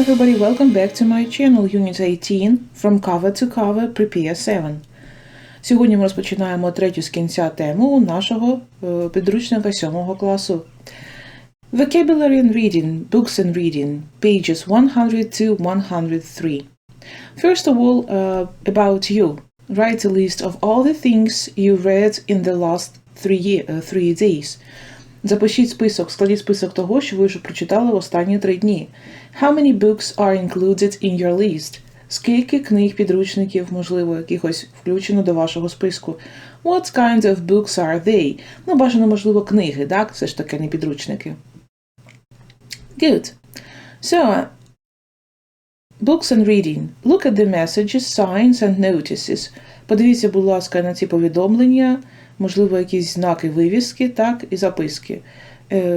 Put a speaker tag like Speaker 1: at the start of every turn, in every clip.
Speaker 1: everybody, welcome back to my channel Unit 18 From Cover to Cover Prepare 7. Сьогодні ми розпочинаємо третю з кінця тему нашого е, підручника 7 класу. Vocabulary and Reading, Books and Reading, pages 100 to 103. First of all, uh, about you. Write a list of all the things you read in the last three, year, uh, three days. Запишіть список, складіть список того, що ви вже прочитали в останні три дні. How many books are included in your list? Скільки книг, підручників, можливо, якихось включено до вашого списку? What kind of books are they? Ну, бажано, можливо, книги, так? Це ж таки не підручники. Good. So, books and reading. Look at the messages, signs and notices. Подивіться, будь ласка, на ці повідомлення, можливо, якісь знаки вивіски, так, і записки. Е,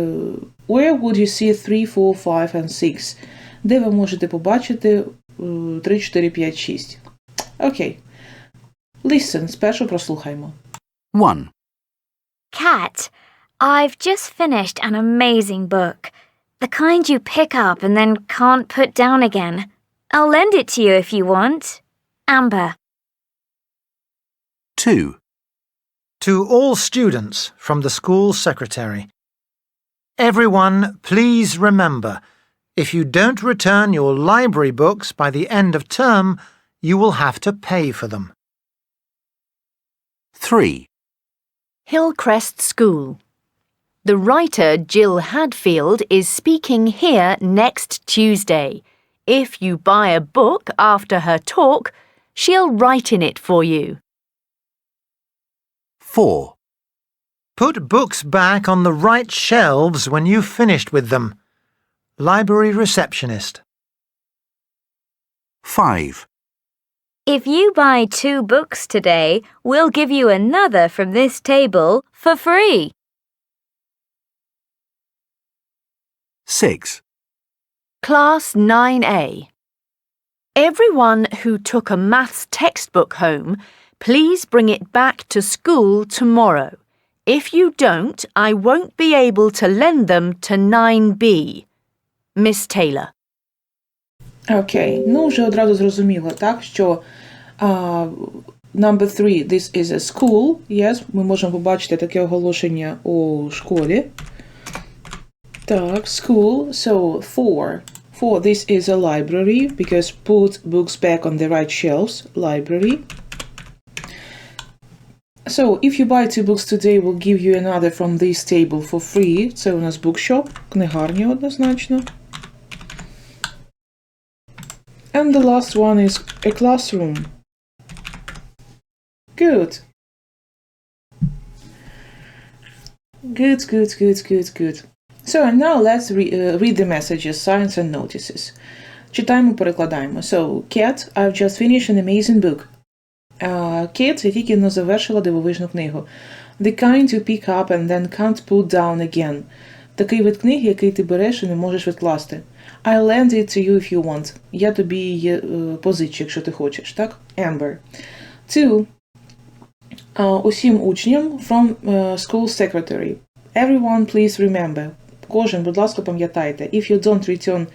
Speaker 1: Where would you see 3, 4, 5 and 6? Де ви можете побачити е, 3, 4, 5, 6? Окей. Listen, спершу прослухаймо.
Speaker 2: 1.
Speaker 3: Cat, I've just finished an amazing book. The kind you pick up and then can't put down again. I'll lend it to you if you want. Amber.
Speaker 2: 2.
Speaker 4: To all students from the school secretary. Everyone, please remember, if you don't return your library books by the end of term, you will have to pay for them.
Speaker 2: 3.
Speaker 5: Hillcrest School. The writer Jill Hadfield is speaking here next Tuesday. If you buy a book after her talk, she'll write in it for you.
Speaker 2: 4.
Speaker 4: Put books back on the right shelves when you've finished with them. Library receptionist.
Speaker 2: 5.
Speaker 3: If you buy two books today, we'll give you another from this table for free.
Speaker 2: 6.
Speaker 5: Class 9A. Everyone who took a maths textbook home, please bring it back to school tomorrow. If you don't, I won't be able to lend them to 9B. Miss Taylor.
Speaker 1: Окей, ну вже одразу зрозуміло, так, що а, number three, this is a school, yes, ми можемо побачити таке оголошення у школі. Так, school, so four. Four, this is a library, because put books back on the right shelves, library. So, if you buy two books today, we'll give you another from this table for free. Це у нас bookshop, книгарня однозначно. And the last one is a classroom. Good. Good, good, good, good, good. So and now let's re uh, read the messages, signs and notices. Читаємо, перекладаємо. So, Cat, I've just finished an amazing book. Uh, Kate, я тільки не завершила дивовижну книгу. The kind you pick up and then can't put down again. Такий вид книги, який ти береш і не можеш відкласти. I'll lend it to you if you want. Я тобі її е, позичу, якщо ти хочеш, так? Amber. Uh, усім учням from uh, school secretary. Everyone please remember. Кожен, будь ласка, пам'ятайте. If you don't return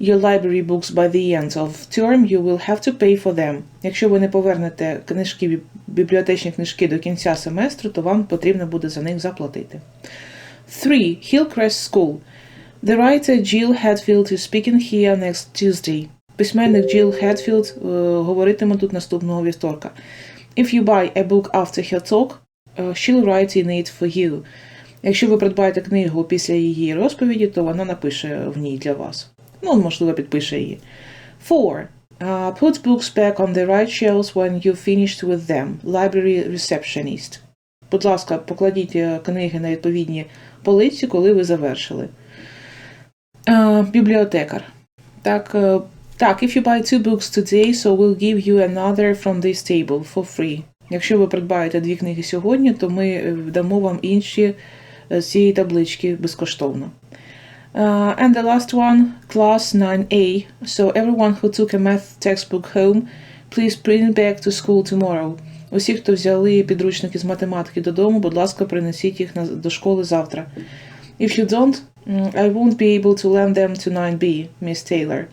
Speaker 1: your library books by the end of term, you will have to pay for them. Якщо ви не повернете книжки, бібліотечні книжки до кінця семестру, то вам потрібно буде за них заплатити. 3. Hillcrest School. The writer Jill Hadfield is speaking here next Tuesday. Письменник Jill Hadfield е, говоритиме тут наступного вівторка. If you buy a book after her talk, е, she'll write in it for you. Якщо ви придбаєте книгу після її розповіді, то вона напише в ній для вас. Ну, можливо, підпише її. 4. Uh, put books back on the right shelves when you've finished with them. Library receptionist. Будь ласка, покладіть е, книги на відповідні полиці, коли ви завершили. Е, бібліотекар. Так, е, так, if you buy two books today, so we'll give you another from this table for free. Якщо ви придбаєте дві книги сьогодні, то ми е, дамо вам інші з цієї таблички безкоштовно. Uh, and the last one, class 9A. So everyone who took a math textbook home, please bring it back to school tomorrow. Усі, хто взяли підручники з математики додому, будь ласка, принесіть їх до школи завтра. If you don't, mm, I won't be able to lend them to 9B, Miss Taylor.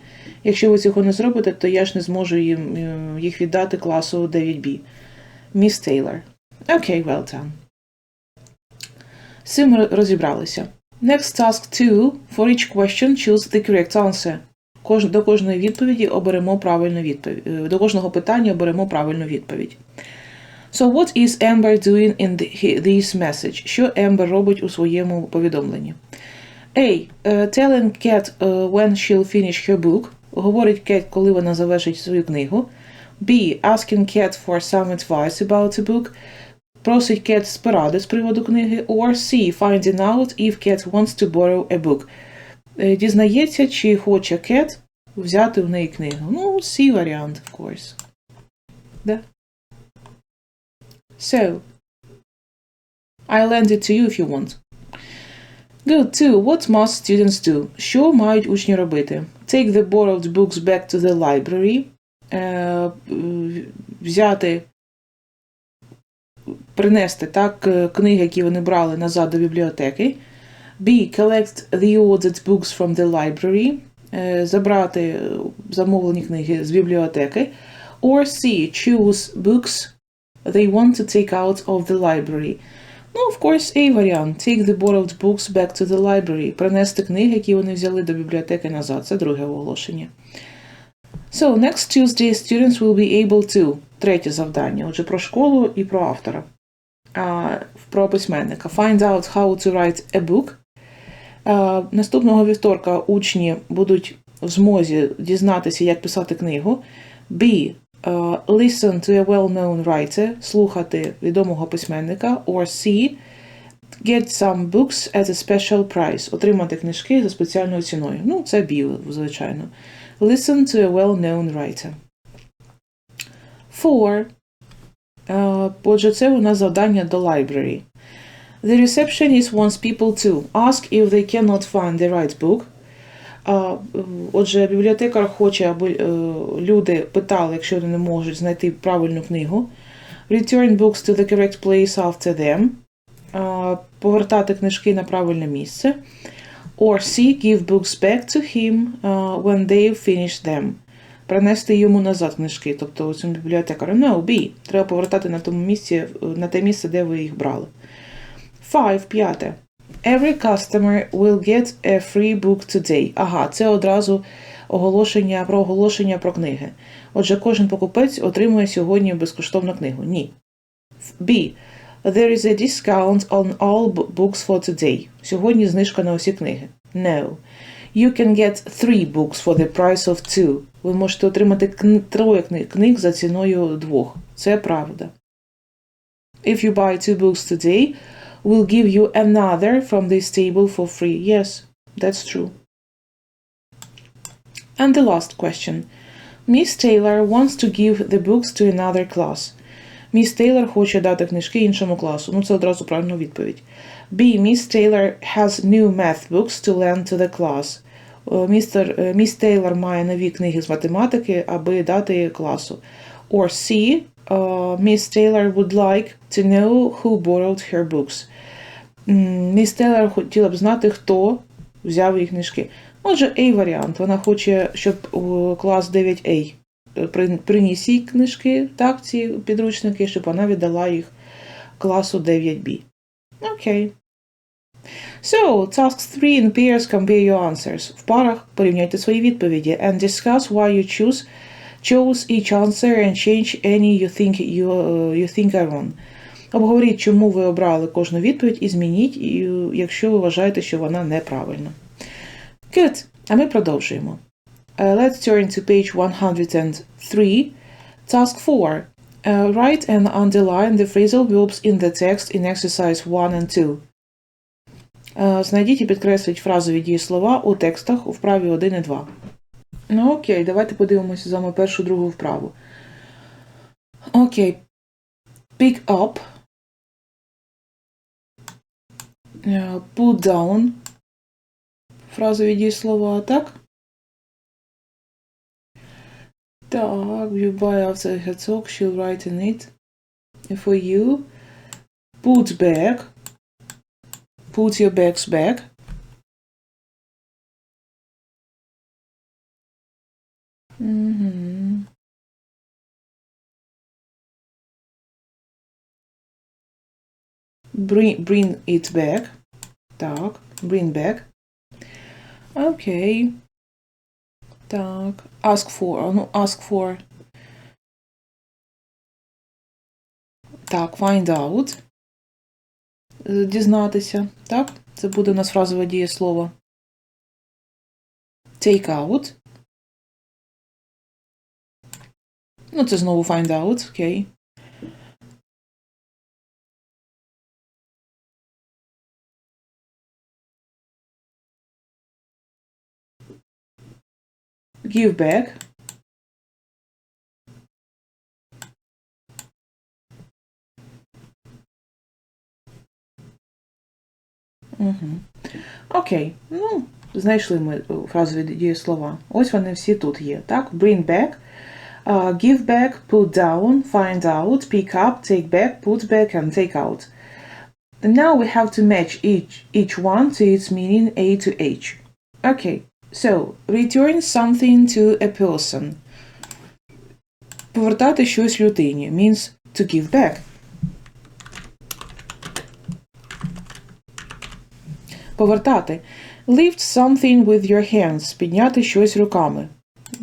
Speaker 1: Якщо ви цього не зробите, то я ж не зможу їм, їх віддати класу 9B. Міс Тейлор. Окей, well done. З цим розібралися. Next task 2. For each question, choose the correct answer. До кожної відповіді оберемо правильну відповідь. е, До кожного питання оберемо правильну відповідь. So what is Amber doing in the, this message? Що Amber робить у своєму повідомленні? A. Uh, telling Cat uh, when she'll finish her book. Говорить Кет, коли вона завершить свою книгу. B. Asking Cat for some advice about a book. Просить Кет з поради з приводу книги. Or C. Finding out if Cat wants to borrow a book. Е, Дізнається, чи хоче Кет взяти в неї книгу. Ну, C варіант, of course. Да. So, I lend it to you if you want. Good too. What must students do? Що мають учні робити? Take the borrowed books back to the library. Е, взяти, принести так е, книги, які вони брали назад до бібліотеки. B. Collect the ordered books from the library. Е, забрати е, замовлені книги з бібліотеки. Or C. Choose books they want to take out of the library. Ну, of course, A варіант. Take the borrowed books back to the library. Принести книги, які вони взяли до бібліотеки назад. Це друге оголошення. So, next Tuesday students will be able to. Третє завдання. Отже, про школу і про автора. А, про письменника. Find out how to write a book. А, наступного вівторка учні будуть в змозі дізнатися, як писати книгу. B. Uh, listen to a well-known writer, слухати відомого письменника, or C. Get some books at a special price, отримати книжки за спеціальною ціною. Ну, це B, звичайно. Listen to a well-known writer. Four. Uh, отже, це у нас завдання до library. The receptionist wants people to ask if they cannot find the right book. Е, Отже, бібліотекар хоче, аби е, люди питали, якщо вони не можуть знайти правильну книгу. Return books to the correct place after them. Повертати книжки на правильне місце. Or C. Give books back to him uh, when they've finished them. Принести йому назад книжки, тобто цьому бібліотекару. No, B. Треба повертати на тому місці, на те місце, де ви їх брали. Five. П'яте. Every customer will get a free book today. Ага, це одразу оголошення про оголошення про книги. Отже, кожен покупець отримує сьогодні безкоштовну книгу. Ні. B. There is a discount on all books for today. Сьогодні знижка на усі книги. No. You can get three books for the price of two. Ви можете отримати кн- троє книг, книг за ціною двох. Це правда. If you buy two books today, we'll give you another from this table for free. Yes, that's true. And the last question. Miss Taylor wants to give the books to another class. Міс Тейлор хоче дати книжки іншому класу. Ну, це одразу правильна відповідь. B. Miss Taylor has new math books to lend to the class. Е, Містер, е, міс Тейлор має нові книги з математики, аби дати класу. Or C. е, Miss Taylor would like to know who borrowed her books. Міс Тейлор хотіла б знати, хто взяв її книжки. Отже, A варіант. Вона хоче, щоб клас 9A е, при- приніс їй книжки, так, ці підручники, щоб вона віддала їх класу 9B. Окей. So, task 3 in pairs compare your answers. В парах порівняйте свої відповіді and discuss why you choose chose each answer and change any you think you, uh, you think are wrong. Обговоріть, чому ви обрали кожну відповідь і змініть, якщо ви вважаєте, що вона неправильна. Good. А ми продовжуємо. Uh, let's turn to page 103. Task 4. Uh, write and underline the phrasal verbs in the text in exercise 1 and 2. Uh, знайдіть і підкресліть фразові дієслова у текстах у вправі 1 і 2. Ну окей, давайте подивимося з вами першу другу вправу. Окей. Pick up. Uh, put down. Фразові дієслова, так? Так, you buy after her talk, she'll write in it. For you, put back. Put your bags back. Мгм. Bring, bring it back. Так, bring back. Окей. Так, ask for, а, ну, ask for. Так, find out. Е, Дізнатися. Так, це буде у нас фразове дієслово. Take out. Ну, це знову find out, окей. Give back. Угу. Окей. Ну, знайшли ми е, фразові дієслова. Ось вони всі тут є. Так? Bring back, uh, give back, put down, find out, pick up, take back, put back, and take out. And now we have to match each, each one to its meaning A to H. Okay, so return something to a person. Повертати щось людині means to give back. Повертати. Lift something with your hands. Підняти щось руками.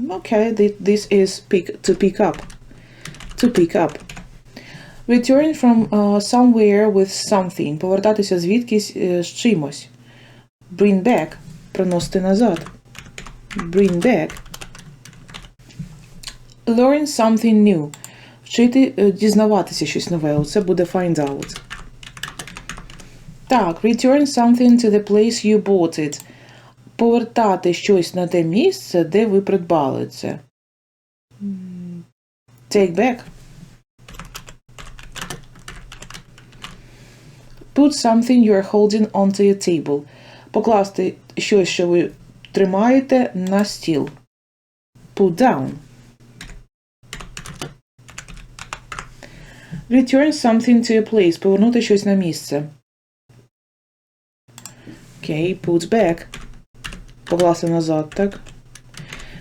Speaker 1: Okay, this is pick, to pick up. To pick up. Return from uh, somewhere with something. Повертатися звідкись е, з чимось. Bring back. Приносити назад. Bring back. Learn something new. Вчити, е, дізнаватися щось нове. Це буде find out. Так, return something to the place you bought it. Повертати щось на те місце, де ви придбали це. Take back. Put something you are holding onto your table. Покласти щось, що ви тримаєте на стіл. Put down. Return something to a place. Повернути щось на місце. Окей, put back. Покласти назад, так?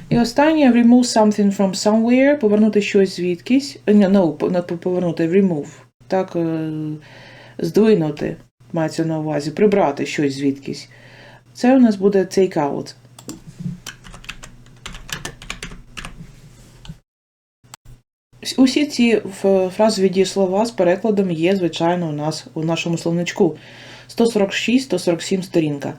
Speaker 1: І останнє remove something from somewhere. Повернути щось звідкись. Е, no, не повернути, remove. Так, е, здвинути, мається на увазі, прибрати щось звідкись. Це у нас буде take out. Усі ці фразові дієслова з перекладом є, звичайно, у нас у нашому словничку. 146-147 сторінка.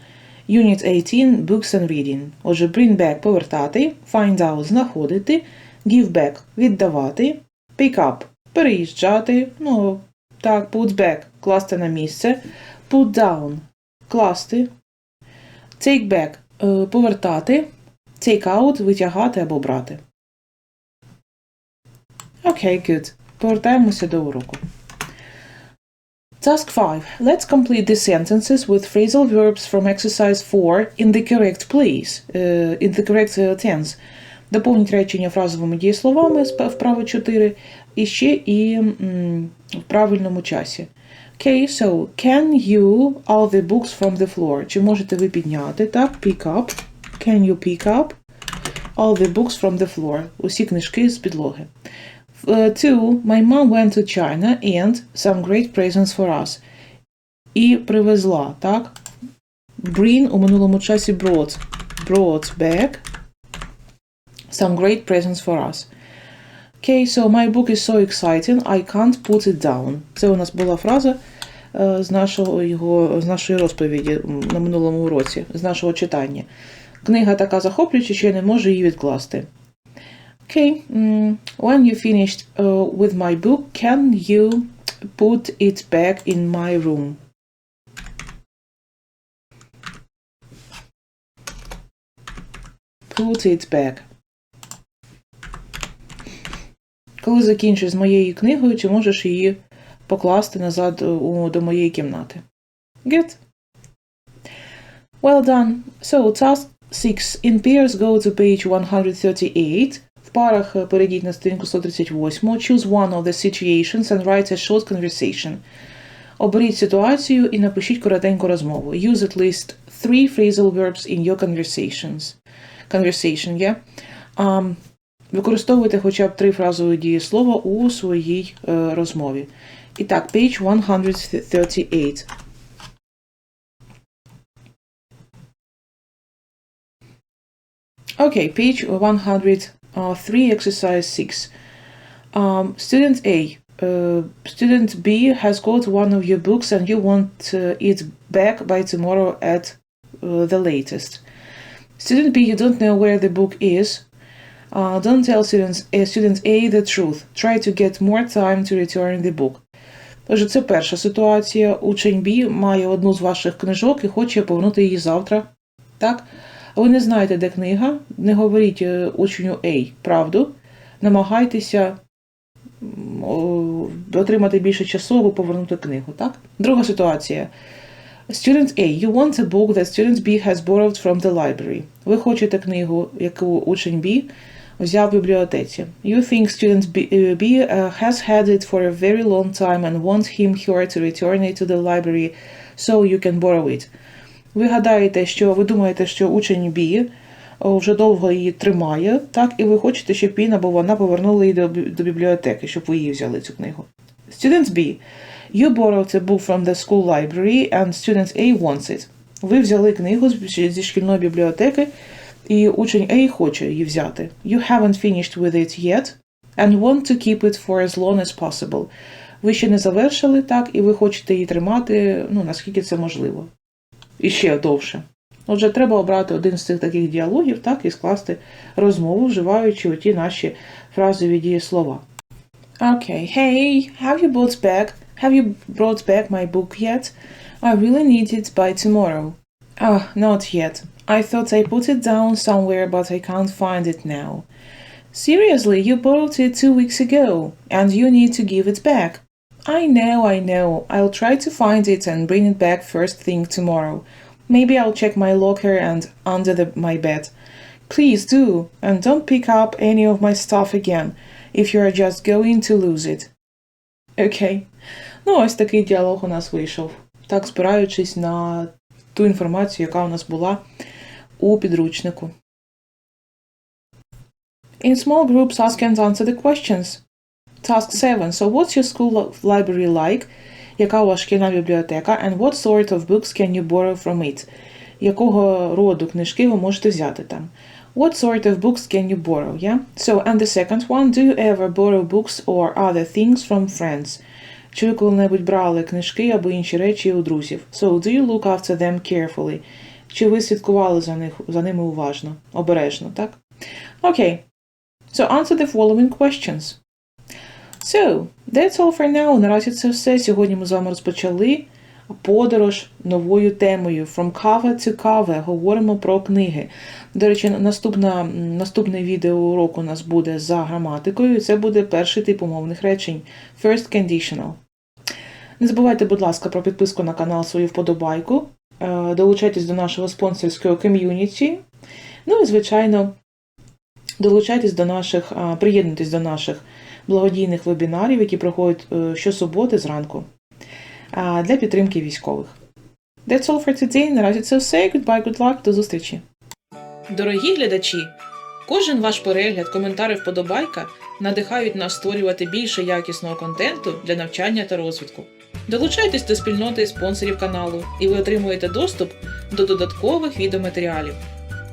Speaker 1: Unit 18 Books and Reading. Отже, bring back повертати, find out знаходити, give back віддавати, pick up переїжджати, ну так, put back класти на місце, put down класти, take back е, повертати, take out витягати або брати. Окей, okay, good. Повертаємося до уроку. Task 5. Let's complete the sentences with phrasal verbs from exercise 4 in the correct place, uh, in the correct uh, tense. Доповніть речення фразовими дієсловами з вправи 4 і ще і м, в правильному часі. Okay, so can you all the books from the floor? Чи можете ви підняти? Так, pick up. Can you pick up all the books from the floor? Усі книжки з підлоги. Uh, two, my mom went to China and some great presents for us. І привезла, так? Bring у минулому часі brought. Brought back some great presents for us. Okay, so my book is so exciting, I can't put it down. Це у нас була фраза е, з, нашого, його, з нашої розповіді на минулому уроці, з нашого читання. Книга така захоплююча, що я не можу її відкласти. Okay, mm, when you finished uh, with my book, can you put it back in my room? Put it back. Коли закінчиш з моєю книгою, чи можеш її покласти назад у, до моєї кімнати? Good. Well done. So, task 6. In pairs go to page 138. Парах е, перейдіть на сторінку 138. Choose one of the situations and write a short conversation. Оберіть ситуацію і напишіть коротеньку розмову. Use at least three phrasal verbs in your conversations. Conversation, yeah? Um, Використовуйте хоча б три фразові дієслова у своїй е, розмові. І так, page 138. Okay, page 103, exercise 6. Um, student A. Uh, student B has got one of your books and you want uh, it back by tomorrow at uh, the latest. Student B, you don't know where the book is. Uh, don't tell students, uh, student A the truth. Try to get more time to return the book. Отже, це перша ситуація. Учень B має одну з ваших книжок і хоче повернути її завтра. Так? Ви не знаєте, де книга, не говоріть е, учню A правду, намагайтеся отримати більше часу або повернути книгу. Так? Друга ситуація. Student A, you want a book that student B has borrowed from the library. Ви хочете книгу, яку учень B взяв в бібліотеці. You think student B, uh, uh, has had it for a very long time and want him here to return it to the library so you can borrow it. Ви гадаєте, що ви думаєте, що учень B вже довго її тримає, так, і ви хочете, щоб він або вона повернули її до, до бібліотеки, щоб ви її взяли цю книгу. Student B. You borrowed a book from the school library and student A wants it. Ви взяли книгу зі шкільної бібліотеки, і учень A хоче її взяти. You haven't finished with it yet and want to keep it for as long as possible. Ви ще не завершили так, і ви хочете її тримати, ну, наскільки це можливо. І ще довше. Отже, треба обрати один з цих таких діалогів, так, і скласти розмову, вживаючи оті наші фразові дієслова. Okay, hey, have you brought back? Have you brought back my book yet? I really need it by tomorrow. Ah, not yet. I thought I put it down somewhere, but I can't find it now. Seriously, you borrowed it two weeks ago, and you need to give it back. I know, I know. I'll try to find it and bring it back first thing tomorrow. Maybe I'll check my locker and under the, my bed. Please do, and don't pick up any of my stuff again if you are just going to lose it. Окей. Ну, ось такий діалог у нас вийшов. Так, спираючись на ту інформацію, яка у нас була у підручнику. In small groups, ask and answer the questions. Task 7. So what's your school library like? Яка у вас шкільна бібліотека? And what sort of books can you borrow from it? Якого роду книжки ви можете взяти там? What sort of books can you borrow? Yeah? So, and the second one, do you ever borrow books or other things from friends? Чи ви коли-небудь брали книжки або інші речі у друзів? So, do you look after them carefully? Чи ви слідкували за, них, за ними уважно, обережно, так? Okay. So, answer the following questions. So, that's all for now. Наразі це все. Сьогодні ми з вами розпочали подорож новою темою From cover to cover. Говоримо про книги. До речі, наступна, відео урок у нас буде за граматикою. Це буде перший тип умовних речень First conditional. Не забувайте, будь ласка, про підписку на канал свою вподобайку. Е, Долучайтесь до нашого спонсорського ком'юніті. Ну і, звичайно, долучайтесь до наших, а, приєднуйтесь до наших благодійних вебінарів, які проходять е, щосуботи зранку для підтримки військових. That's all for today. Наразі це все. Goodbye, good luck, до зустрічі. Дорогі глядачі, кожен ваш перегляд, коментар і вподобайка надихають нас створювати більше якісного контенту для навчання та розвитку. Долучайтесь до спільноти спонсорів каналу, і ви отримуєте доступ до додаткових відеоматеріалів.